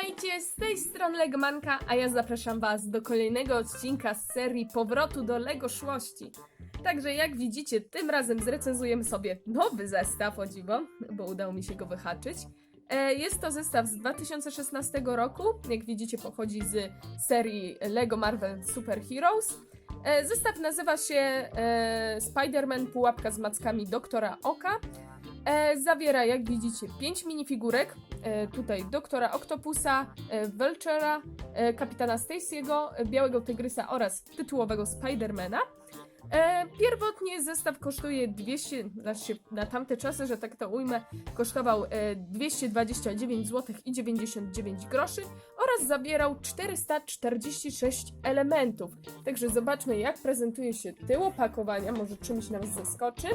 Witajcie, z tej strony Legmanka, a ja zapraszam Was do kolejnego odcinka z serii Powrotu do Lego Szłości. Także jak widzicie, tym razem zrecenzujemy sobie nowy zestaw, o dziwo, bo udało mi się go wyhaczyć. E, Jest to zestaw z 2016 roku, jak widzicie pochodzi z serii Lego Marvel Super Heroes. E, Zestaw nazywa się e, Spider-Man Pułapka z mackami Doktora Oka. E, zawiera, jak widzicie, 5 minifigurek. E, tutaj Doktora Octopusa, e, Vulture'a, e, Kapitana Stacy'ego, e, Białego Tygrysa oraz tytułowego Spidermana. E, pierwotnie zestaw kosztuje 200, znaczy na tamte czasy, że tak to ujmę, kosztował e, 229 zł i 99 groszy oraz zawierał 446 elementów. Także zobaczmy jak prezentuje się tył opakowania, może czymś nas zaskoczy.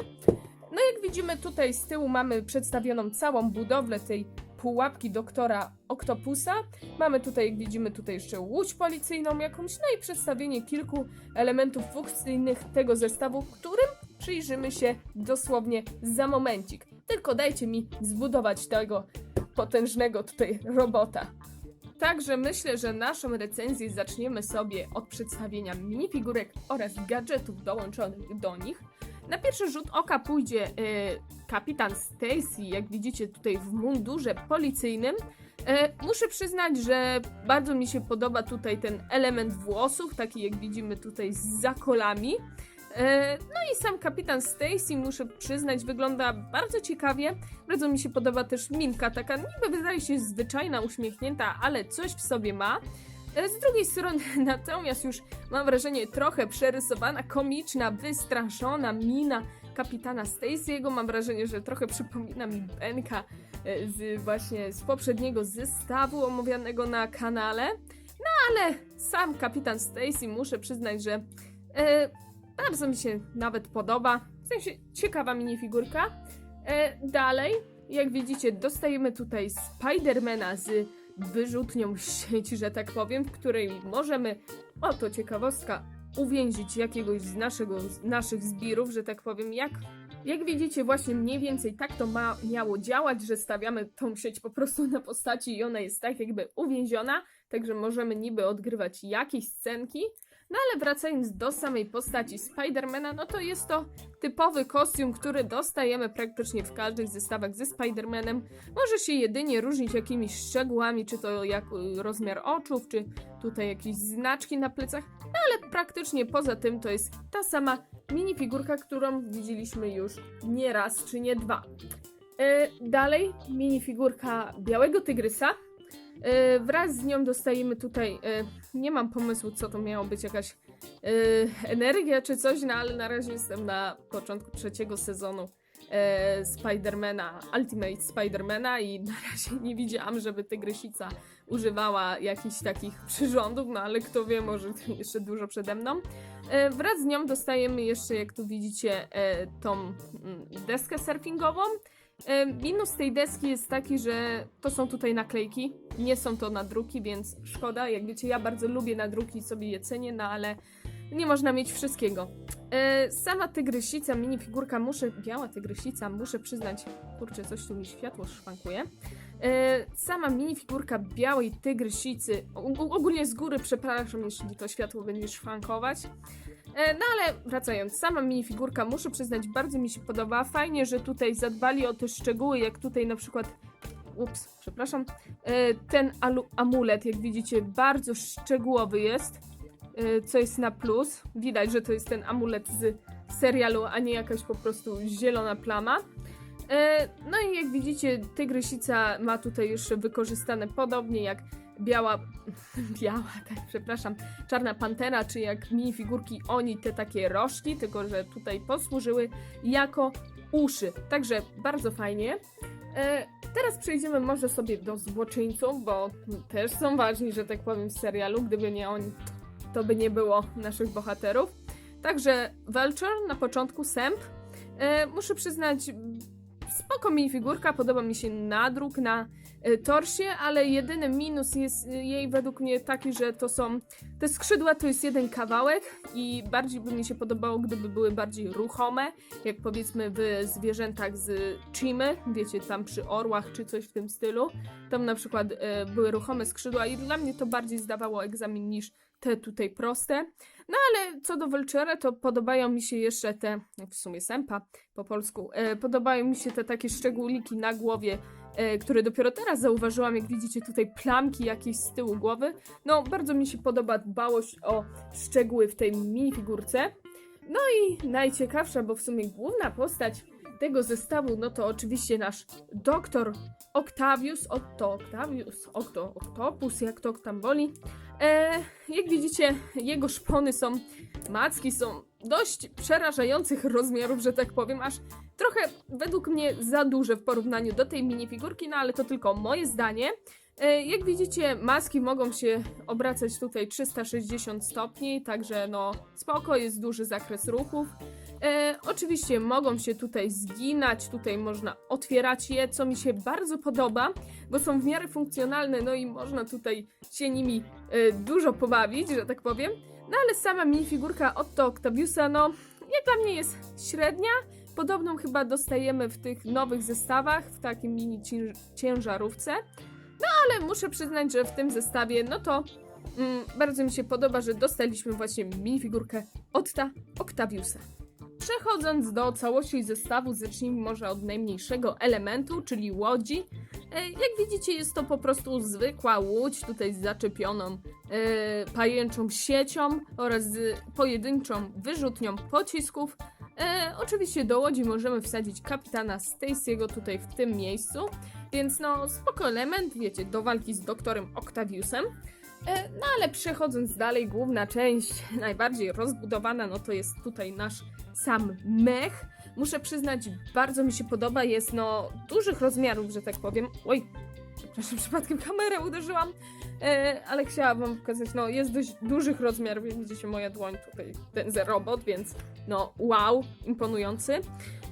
No jak widzimy tutaj z tyłu mamy przedstawioną całą budowlę tej pułapki doktora Octopusa. Mamy tutaj, jak widzimy, tutaj jeszcze łódź policyjną jakąś, no i przedstawienie kilku elementów funkcyjnych tego zestawu, którym przyjrzymy się dosłownie za momencik. Tylko dajcie mi zbudować tego potężnego tutaj robota. Także myślę, że naszą recenzję zaczniemy sobie od przedstawienia minifigurek oraz gadżetów dołączonych do nich. Na pierwszy rzut oka pójdzie e, kapitan Stacy, jak widzicie tutaj w mundurze policyjnym. E, muszę przyznać, że bardzo mi się podoba tutaj ten element włosów, taki jak widzimy tutaj z zakolami. E, no i sam kapitan Stacy, muszę przyznać, wygląda bardzo ciekawie. Bardzo mi się podoba też minka, taka niby wydaje się zwyczajna, uśmiechnięta, ale coś w sobie ma. Z drugiej strony natomiast już mam wrażenie trochę przerysowana, komiczna, wystraszona mina kapitana Stacy'ego. Mam wrażenie, że trochę przypomina mi Benka e, z właśnie z poprzedniego zestawu omawianego na kanale. No ale sam kapitan Stacy muszę przyznać, że e, bardzo mi się nawet podoba. W sensie ciekawa minifigurka. E, dalej, jak widzicie, dostajemy tutaj Spidermana z wyrzutnią sieci, że tak powiem, w której możemy, oto ciekawostka, uwięzić jakiegoś z, naszego, z naszych zbirów, że tak powiem, jak, jak widzicie właśnie mniej więcej tak to ma, miało działać, że stawiamy tą sieć po prostu na postaci i ona jest tak jakby uwięziona, także możemy niby odgrywać jakieś scenki, no ale wracając do samej postaci Spidermana, no to jest to typowy kostium, który dostajemy praktycznie w każdych zestawach ze Spidermanem. Może się jedynie różnić jakimiś szczegółami, czy to jak y, rozmiar oczów, czy tutaj jakieś znaczki na plecach, no ale praktycznie poza tym to jest ta sama minifigurka, którą widzieliśmy już nie raz, czy nie dwa. E, dalej minifigurka Białego Tygrysa. E, wraz z nią dostajemy tutaj, e, nie mam pomysłu co to miało być, jakaś e, energia czy coś, no ale na razie jestem na początku trzeciego sezonu Spidermana, Ultimate Spidermana i na razie nie widziałam, żeby Tygrysica używała jakichś takich przyrządów, no ale kto wie, może jeszcze dużo przede mną. Wraz z nią dostajemy jeszcze, jak tu widzicie, tą mm, deskę surfingową. Minus tej deski jest taki, że to są tutaj naklejki, nie są to nadruki, więc szkoda. Jak wiecie, ja bardzo lubię nadruki i sobie je cenię, no ale nie można mieć wszystkiego. E, sama tygrysica, minifigurka, muszę, biała tygrysica, muszę przyznać, kurczę, coś tu mi światło szwankuje. E, sama minifigurka białej tygrysicy, og- ogólnie z góry przepraszam, jeśli to światło będzie szwankować. E, No ale wracając, sama minifigurka, muszę przyznać, bardzo mi się podoba. Fajnie, że tutaj zadbali o te szczegóły, jak tutaj na przykład. Ups, przepraszam. E, Ten amulet, jak widzicie, bardzo szczegółowy jest, e, co jest na plus. Widać, że to jest ten amulet z serialu, a nie jakaś po prostu zielona plama. No i jak widzicie, tygrysica ma tutaj jeszcze wykorzystane podobnie jak biała, biała, tak, przepraszam, czarna pantera, czy jak minifigurki oni te takie rożki, tylko że tutaj posłużyły jako uszy. Także bardzo fajnie. E, teraz przejdziemy może sobie do złoczyńców, bo też są ważni, że tak powiem, w serialu. Gdyby nie oni, to by nie było naszych bohaterów. Także Vulture na początku, Sęp. E, muszę przyznać, spoko minifigurka, podoba mi się nadruk na torsie, ale jedyny minus jest e, jej według mnie taki, że to są te skrzydła to jest jeden kawałek i bardziej by mi się podobało, gdyby były bardziej ruchome, jak powiedzmy w zwierzętach z Chimy, wiecie, tam przy orłach czy coś w tym stylu. Tam na przykład e, były ruchome skrzydła i dla mnie to bardziej zdawało egzamin niż te tutaj proste. No ale co do Vulture, to podobają mi się jeszcze te, w sumie sępa po polsku, e, podobają mi się te takie szczególiki na głowie, e, które dopiero teraz zauważyłam, jak widzicie tutaj plamki jakieś z tyłu głowy. No, bardzo mi się podoba dbałość o szczegóły w tej minifigurce. No i najciekawsza, bo w sumie główna postać tego zestawu, no to oczywiście nasz doktor Octavius, Otto Octavius, Octo Octopus, jak to tam woli. E, jak widzicie, jego szpony są, macki są dość przerażających rozmiarów, że tak powiem, aż trochę według mnie za duże w porównaniu do tej minifigurki, no ale to tylko moje zdanie. E, Jak widzicie, maski mogą się obracać tutaj 360 stopni, także no spoko, jest duży zakres ruchów. E, oczywiście mogą się tutaj zginać, tutaj można otwierać je, co mi się bardzo podoba, bo są w miarę funkcjonalne, no i można tutaj się nimi e, dużo pobawić, że tak powiem. No ale sama minifigurka Otto Octaviusa, no jak dla mnie jest średnia. Podobną chyba dostajemy w tych nowych zestawach, w takim mini cięż- ciężarówce. No ale muszę przyznać, że w tym zestawie, no to mm, bardzo mi się podoba, że dostaliśmy właśnie minifigurkę Otta Octaviusa. Przechodząc do całości zestawu, zacznijmy może od najmniejszego elementu, czyli łodzi. E, Jak widzicie, jest to po prostu zwykła łódź, tutaj z zaczepioną e, pajęczą siecią oraz pojedynczą wyrzutnią pocisków. E, oczywiście do łodzi możemy wsadzić kapitana Stacy'ego tutaj w tym miejscu, więc no spoko element, wiecie, do walki z doktorem Octaviusem. E, no ale przechodząc dalej, główna część, najbardziej rozbudowana, no to jest tutaj nasz sam mech. Muszę przyznać, bardzo mi się podoba, jest no dużych rozmiarów, że tak powiem. Oj, przepraszam, przypadkiem kamerę uderzyłam, e, ale chciałam wam pokazać, no jest dość dużych rozmiarów, jak widzicie moja dłoń tutaj, ten robot, więc no wow, imponujący.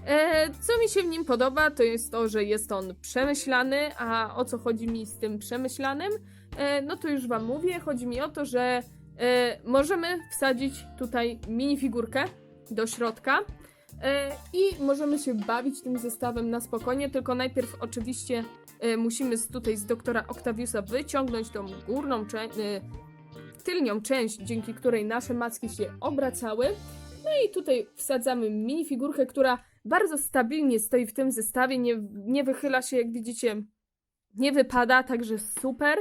E, co mi się w nim podoba, to jest to, że jest on przemyślany, a o co chodzi mi z tym przemyślanym? E, no to już wam mówię, chodzi mi o to, że e, możemy wsadzić tutaj minifigurkę do środka i możemy się bawić tym zestawem na spokojnie, tylko najpierw oczywiście e, musimy z, tutaj z doktora Octaviusa wyciągnąć tą górną część, tylnią część, dzięki której nasze macki się obracały. No i tutaj wsadzamy minifigurkę, która bardzo stabilnie stoi w tym zestawie, nie, nie wychyla się, jak widzicie, nie wypada, także super.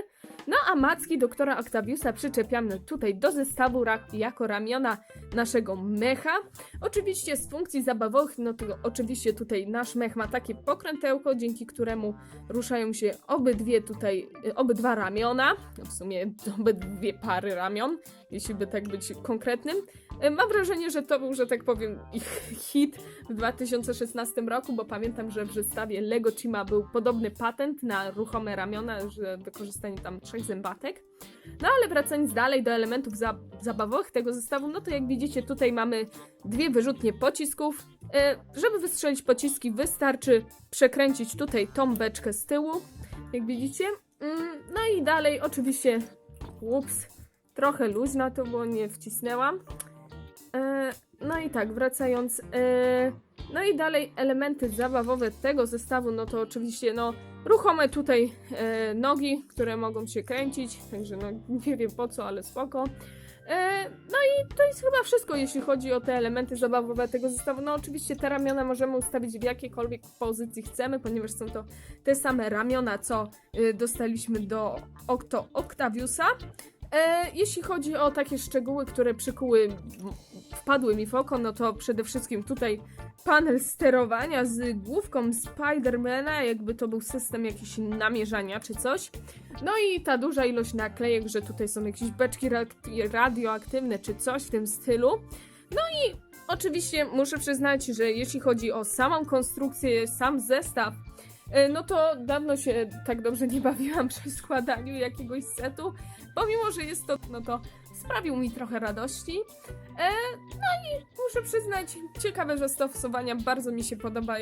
No a macki doktora Octaviusa przyczepiamy tutaj do zestawu jako ramiona naszego mecha. Oczywiście z funkcji zabawowych, no to oczywiście tutaj nasz mech ma takie pokrętełko, dzięki któremu ruszają się obydwie tutaj, y, obydwa ramiona, no w sumie obydwie pary ramion, jeśli by tak być konkretnym. Y, Mam wrażenie, że to był, że tak powiem, ich hit w 2016 roku, bo pamiętam, że w zestawie Lego Chima był podobny patent na ruchome ramiona, że wykorzystanie tam trzech zębatek. No ale wracając dalej do elementów za zabawowych tego zestawu, no to jak widzicie tutaj mamy dwie wyrzutnie pocisków. E, żeby wystrzelić pociski wystarczy przekręcić tutaj tą beczkę z tyłu, jak widzicie. Mm, no i dalej oczywiście, ups, trochę luźna to, bo nie wcisnęłam. E, no i tak, wracając. E, no i dalej elementy zabawowe tego zestawu, no to oczywiście, no, ruchome tutaj e, nogi, które mogą się kręcić, także no nie wiem po co, ale spoko. No i to jest chyba wszystko, jeśli chodzi o te elementy zabawowe tego zestawu. No oczywiście te ramiona możemy ustawić w jakiejkolwiek pozycji chcemy, ponieważ są to te same ramiona, co dostaliśmy do Octo Octaviusa. E, jeśli chodzi o takie szczegóły, które przykuły, wpadły mi w oko, no to przede wszystkim tutaj panel sterowania z główką Spidermana, jakby to był system jakiś namierzania czy coś. No i ta duża ilość naklejek, że tutaj są jakieś beczki ra- radioaktywne czy coś w tym stylu. No i oczywiście muszę przyznać, że jeśli chodzi o samą konstrukcję, sam zestaw, no to dawno się tak dobrze nie bawiłam przy składaniu jakiegoś setu. Pomimo, że jest to, no to sprawił mi trochę radości. E, no i muszę przyznać, ciekawe zastosowania, bardzo mi się podoba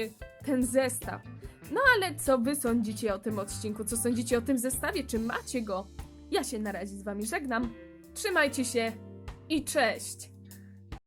ten zestaw. No ale co wy sądzicie o tym odcinku? Co sądzicie o tym zestawie? Czy macie go? Ja się na razie z wami żegnam. Trzymajcie się i cześć!